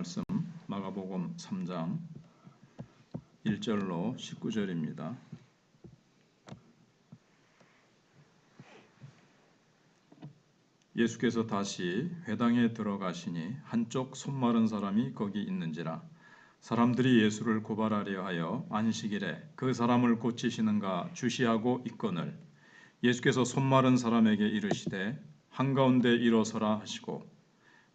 말씀 마가복음 3장 1절로 19절입니다. 예수께서 다시 회당에 들어가시니 한쪽 손 마른 사람이 거기 있는지라 사람들이 예수를 고발하려 하여 안식일에 그 사람을 고치시는가 주시하고 있거늘 예수께서 손 마른 사람에게 이르시되 한가운데 일어서라 하시고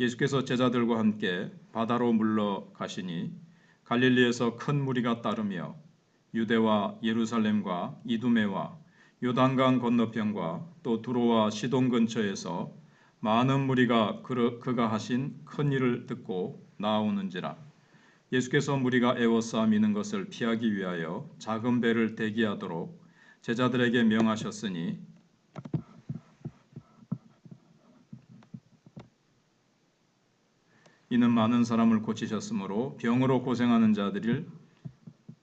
예수께서 제자들과 함께 바다로 물러 가시니 갈릴리에서 큰 무리가 따르며 유대와 예루살렘과 이두메와 요단강 건너편과 또 두로와 시돈 근처에서 많은 무리가 그- 그가 하신 큰 일을 듣고 나오는지라. 예수께서 무리가 애워싸 미는 것을 피하기 위하여 작은 배를 대기하도록 제자들에게 명하셨으니 이는 많은 사람을 고치셨으므로 병으로 고생하는 자들을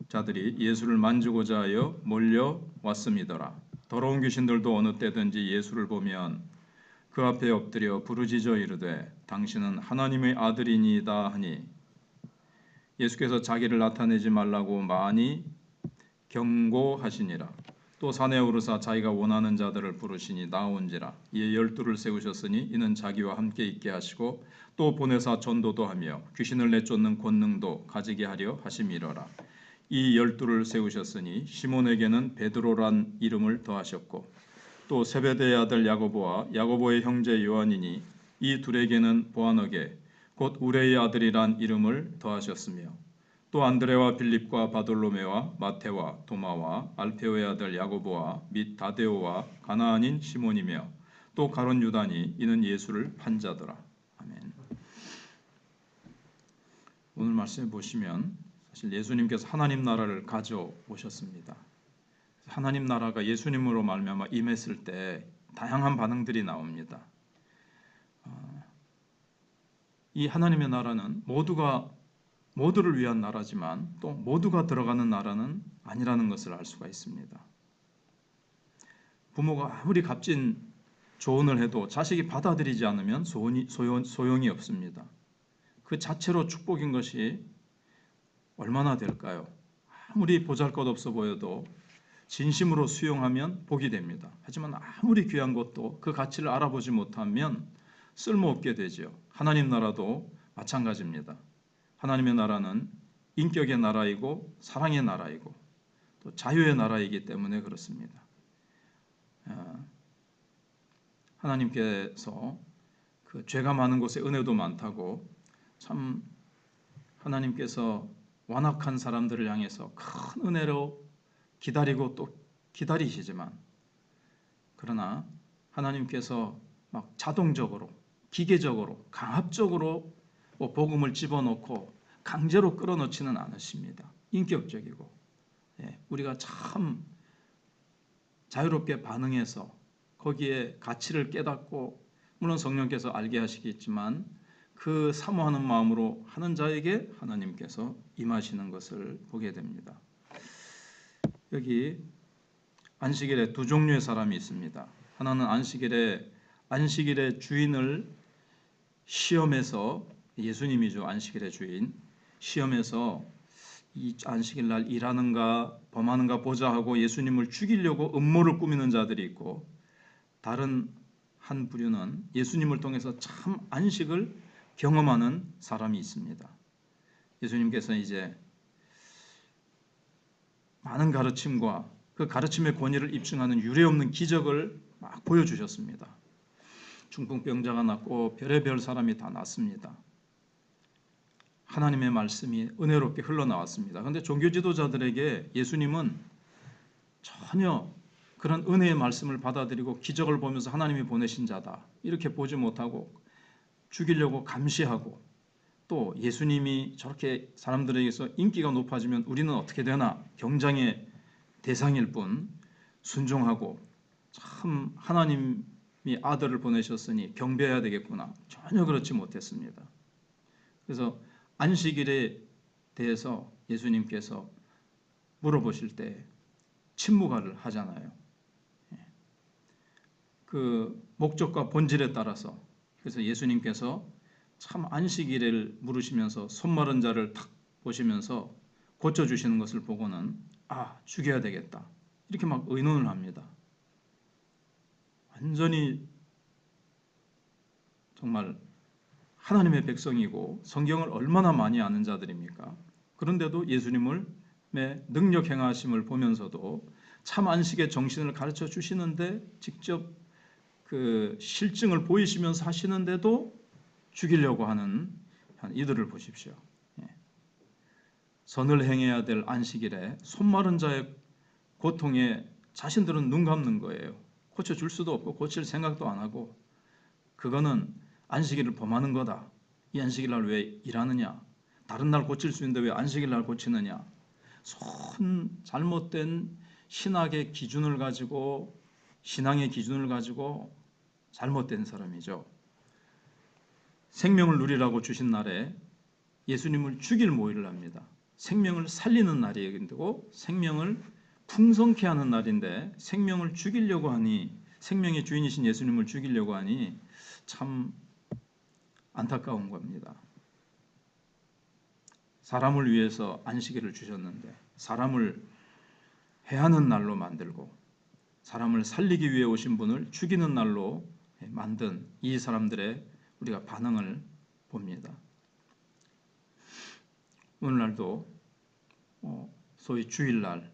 자들이 예수를 만지고자 하여 몰려 왔음이더라. 더러운 귀신들도 어느 때든지 예수를 보면 그 앞에 엎드려 부르짖어 이르되 당신은 하나님의 아들이니이다 하니 예수께서 자기를 나타내지 말라고 많이 경고하시니라. 또 산에 오르사 자기가 원하는 자들을 부르시니 나온지라. 이에 열두를 세우셨으니 이는 자기와 함께 있게 하시고 또 보내사 전도도 하며 귀신을 내쫓는 권능도 가지게 하려 하심이러라. 이 열두를 세우셨으니 시몬에게는 베드로란 이름을 더하셨고 또 세베대의 아들 야고보와 야고보의 형제 요한이니 이 둘에게는 보아너게 곧 우레의 아들이란 이름을 더하셨으며 또 안드레와 빌립과 바돌로메와 마테와 도마와 알페오의 아들 야고보와 및 다데오와 가나안인 시몬이며 또 가론 유다니 이는 예수를 판자더라. 아멘. 오늘 말씀에 보시면 사실 예수님께서 하나님 나라를 가져오셨습니다. 하나님 나라가 예수님으로 말미암아 임했을 때 다양한 반응들이 나옵니다. 어, 이 하나님의 나라는 모두가 모두를 위한 나라지만 또 모두가 들어가는 나라는 아니라는 것을 알 수가 있습니다. 부모가 아무리 값진 조언을 해도 자식이 받아들이지 않으면 소원이, 소용, 소용이 없습니다. 그 자체로 축복인 것이 얼마나 될까요? 아무리 보잘 것 없어 보여도 진심으로 수용하면 복이 됩니다. 하지만 아무리 귀한 것도 그 가치를 알아보지 못하면 쓸모없게 되죠. 하나님 나라도 마찬가지입니다. 하나님의 나라는 인격의 나라이고 사랑의 나라이고 또 자유의 나라이기 때문에 그렇습니다. 아, 하나님께서 그 죄가 많은 곳에 은혜도 많다고 참 하나님께서 완악한 사람들을 향해서 큰 은혜로 기다리고 또 기다리시지만 그러나 하나님께서 막 자동적으로 기계적으로 강압적으로 뭐 복음을 집어넣고 강제로 끌어넣지는 않으십니다. 인격적이고 예, 우리가 참 자유롭게 반응해서 거기에 가치를 깨닫고 물론 성령께서 알게 하시겠지만 그 사모하는 마음으로 하는 자에게 하나님께서 임하시는 것을 보게 됩니다. 여기 안식일에 두 종류의 사람이 있습니다. 하나는 안식일에 안식일의 주인을 시험해서 예수님이죠 안식일의 주인 시험해서 이 안식일 날 일하는가 범하는가 보자 하고 예수님을 죽이려고 음모를 꾸미는 자들이 있고 다른 한 부류는 예수님을 통해서 참 안식을 경험하는 사람이 있습니다. 예수님께서 이제 많은 가르침과 그 가르침의 권위를 입증하는 유례없는 기적을 막 보여주셨습니다. 중풍병자가 낫고 별의별 사람이 다 낫습니다. 하나님의 말씀이 은혜롭게 흘러나왔습니다. 그런데 종교 지도자들에게 예수님은 전혀 그런 은혜의 말씀을 받아들이고 기적을 보면서 하나님이 보내신 자다 이렇게 보지 못하고 죽이려고 감시하고 또 예수님이 저렇게 사람들에게서 인기가 높아지면 우리는 어떻게 되나 경장의 대상일 뿐 순종하고 참 하나님이 아들을 보내셨으니 경배해야 되겠구나 전혀 그렇지 못했습니다. 그래서 안식일에 대해서 예수님께서 물어보실 때 침묵을 하잖아요. 예. 그 목적과 본질에 따라서 그래서 예수님께서 참 안식일을 물으시면서 손 마른 자를 탁 보시면서 고쳐 주시는 것을 보고는 아 죽여야 되겠다 이렇게 막 의논을 합니다. 완전히 정말 하나님의 백성이고 성경을 얼마나 많이 아는 자들입니까? 그런데도 예수님을 능력 행하심을 보면서도 참 안식의 정신을 가르쳐 주시는데 직접 그 실증을 보이시면서 하시는데도 죽이려고 하는 이들을 보십시오. 예. 선을 행해야 될 안식일에 손마른 자의 고통에 자신들은 눈 감는 거예요. 고쳐 줄 수도 없고 고칠 생각도 안 하고 그거는 안식일을 범하는 거다. 이 안식일 날 왜 일하느냐? 다른 날 고칠 수 있는데 왜 안식일 날 고치느냐? 손 잘못된 신학의 기준을 가지고 신앙의 기준을 가지고 잘못된 사람이죠. 생명을 누리라고 주신 날에 예수님을 죽일 모의를 합니다. 생명을 살리는 날이고 생명을 풍성케 하는 날인데 생명을 죽이려고 하니 생명의 주인이신 예수님을 죽이려고 하니 참 안타까운 겁니다. 사람을 위해서 안식일을 주셨는데 사람을 해하는 날로 만들고 사람을 살리기 위해 오신 분을 죽이는 날로 만든 이 사람들의 우리가 반응을 봅니다. 오늘날도 어, 소위 주일날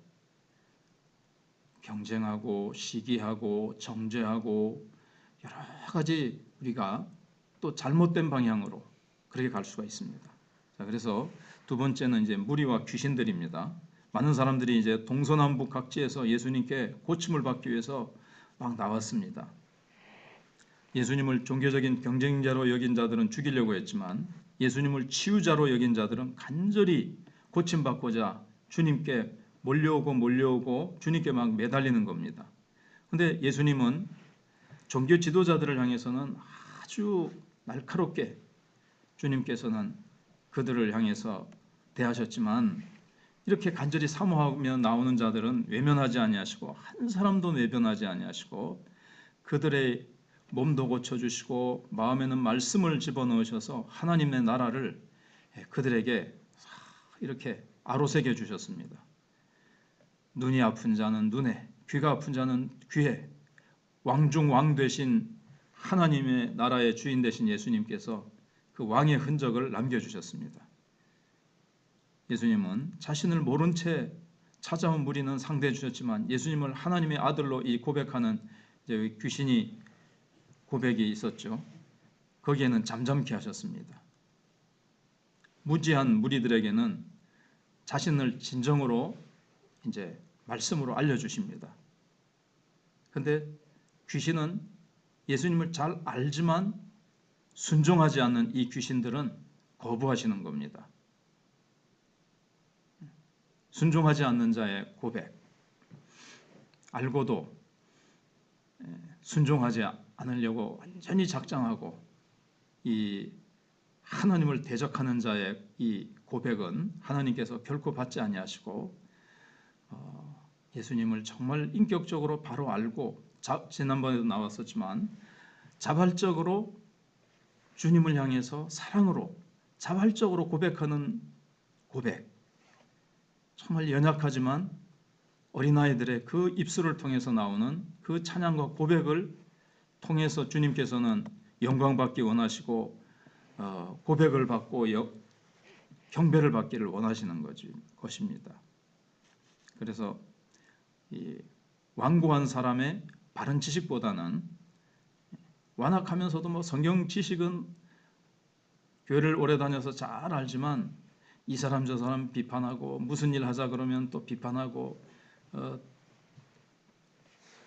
경쟁하고 시기하고 정죄하고 여러 가지 우리가 또 잘못된 방향으로 그렇게 갈 수가 있습니다. 자, 그래서 두 번째는 이제 무리와 귀신들입니다. 많은 사람들이 이제 동서남북 각지에서 예수님께 고침을 받기 위해서 막 나왔습니다. 예수님을 종교적인 경쟁자로 여긴 자들은 죽이려고 했지만 예수님을 치유자로 여긴 자들은 간절히 고침받고자 주님께 몰려오고 몰려오고 주님께 막 매달리는 겁니다. 근데 예수님은 종교 지도자들을 향해서는 아주 날카롭게 주님께서는 그들을 향해서 대하셨지만 이렇게 간절히 사모하며 나오는 자들은 외면하지 아니하시고 한 사람도 외면하지 아니하시고 그들의 몸도 고쳐 주시고 마음에는 말씀을 집어넣으셔서 하나님의 나라를 그들에게 이렇게 아로새겨 주셨습니다. 눈이 아픈 자는 눈에, 귀가 아픈 자는 귀에 왕중 왕 되신 하나님의 나라의 주인 되신 예수님께서 그 왕의 흔적을 남겨 주셨습니다. 예수님은 자신을 모른 채 찾아온 무리는 상대해 주셨지만 예수님을 하나님의 아들로 이 고백하는 귀신이 고백이 있었죠. 거기에는 잠잠케 하셨습니다. 무지한 무리들에게는 자신을 진정으로 이제 말씀으로 알려주십니다. 근데 귀신은 예수님을 잘 알지만 순종하지 않는 이 귀신들은 거부하시는 겁니다. 순종하지 않는 자의 고백. 알고도 순종하지 않으려고 완전히 작정하고 이 하나님을 대적하는 자의 이 고백은 하나님께서 결코 받지 아니하시고 어, 예수님을 정말 인격적으로 바로 알고 자, 지난번에도 나왔었지만 자발적으로 주님을 향해서 사랑으로 자발적으로 고백하는 고백 정말 연약하지만 어린아이들의 그 입술을 통해서 나오는 그 찬양과 고백을 통해서 주님께서는 영광 받기 원하시고 어, 고백을 받고 여, 경배를 받기를 원하시는 거지, 것입니다. 그래서 이 완고한 사람의 바른 지식보다는 완악하면서도 뭐 성경 지식은 교회를 오래 다녀서 잘 알지만 이 사람 저 사람 비판하고 무슨 일 하자 그러면 또 비판하고 어,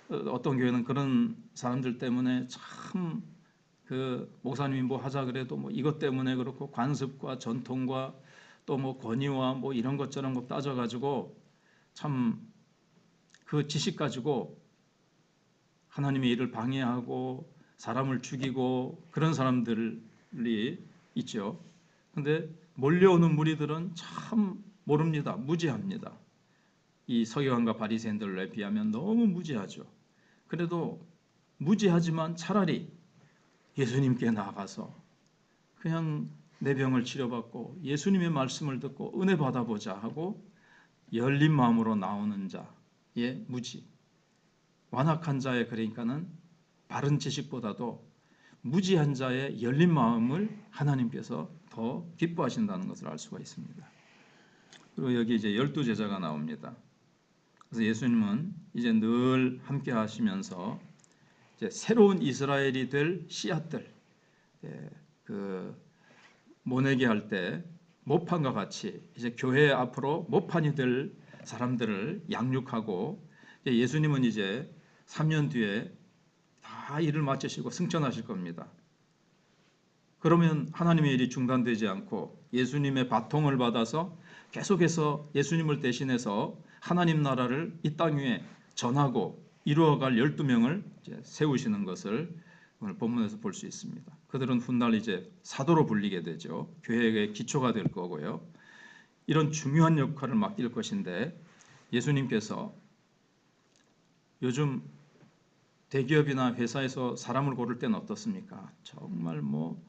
어, 어떤 교회는 그런 사람들 때문에 참 그 목사님이 뭐 하자 그래도 뭐 이것 때문에 그렇고 관습과 전통과 또 뭐 권위와 뭐 이런 것 저런 거 따져 가지고 참 그 지식 가지고 하나님의 일을 방해하고 사람을 죽이고 그런 사람들이 있죠. 근데 몰려오는 무리들은 참 모릅니다. 무지합니다. 이 서기관과 바리새인들에 비하면 너무 무지하죠. 그래도 무지하지만 차라리 예수님께 나아가서 그냥 내 병을 치료받고 예수님의 말씀을 듣고 은혜 받아보자 하고 열린 마음으로 나오는 자의 무지. 완악한 자의 그러니까는 바른 지식보다도 무지한 자의 열린 마음을 하나님께서 더 기뻐하신다는 것을 알 수가 있습니다. 그리고 여기 이제 열두 제자가 나옵니다. 그래서 예수님은 이제 늘 함께 하시면서 이제 새로운 이스라엘이 될 씨앗들, 예, 그 모내기 할 때 모판과 같이 이제 교회 앞으로 모판이 될 사람들을 양육하고 예수님은 이제 3년 뒤에 다 일을 마치시고 승천하실 겁니다. 그러면 하나님의 일이 중단되지 않고 예수님의 바통을 받아서 계속해서 예수님을 대신해서 하나님 나라를 이 땅 위에 전하고 이루어갈 12명을 세우시는 것을 오늘 본문에서 볼 수 있습니다. 그들은 훗날 이제 사도로 불리게 되죠. 교회의 기초가 될 거고요. 이런 중요한 역할을 맡길 것인데 예수님께서 요즘 대기업이나 회사에서 사람을 고를 때는 어떻습니까? 정말 뭐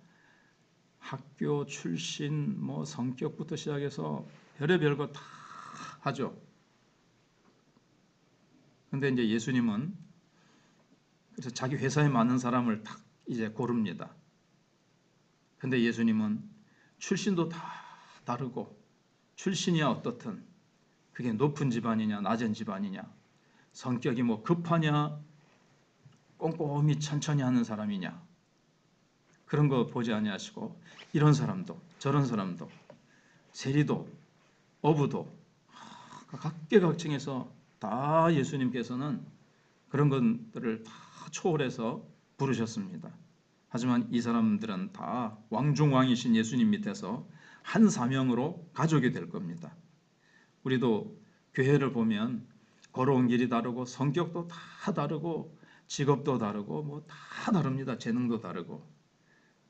학교 출신, 뭐 성격부터 시작해서 별의별 거 다 하죠. 근데 이제 예수님은 그래서 자기 회사에 맞는 사람을 딱 이제 고릅니다. 근데 예수님은 출신도 다 다르고 출신이야 어떻든 그게 높은 집안이냐 낮은 집안이냐 성격이 뭐 급하냐 꼼꼼히 천천히 하는 사람이냐 그런 거 보지 아니하시고 이런 사람도 저런 사람도 세리도 어부도 각계각층에서 다 예수님께서는 그런 것들을 다 초월해서 부르셨습니다. 하지만 이 사람들은 다 왕중왕이신 예수님 밑에서 한 사명으로 가족이 될 겁니다. 우리도 교회를 보면 걸어온 길이 다르고 성격도 다 다르고 직업도 다르고 뭐 다 다릅니다. 재능도 다르고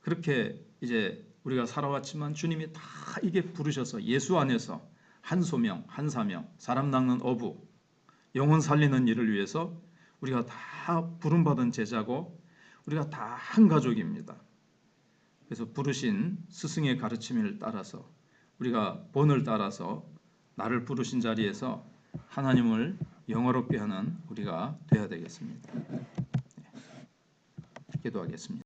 그렇게 이제 우리가 살아왔지만 주님이 다 이게 부르셔서 예수 안에서 한 소명, 한 사명, 사람 낚는 어부, 영혼 살리는 일을 위해서 우리가 다 부름받은 제자고 우리가 다 한 가족입니다. 그래서 부르신 스승의 가르침을 따라서 우리가 본을 따라서 나를 부르신 자리에서 하나님을 영화롭게 하는 우리가 되어야 되겠습니다. 네. 기도하겠습니다.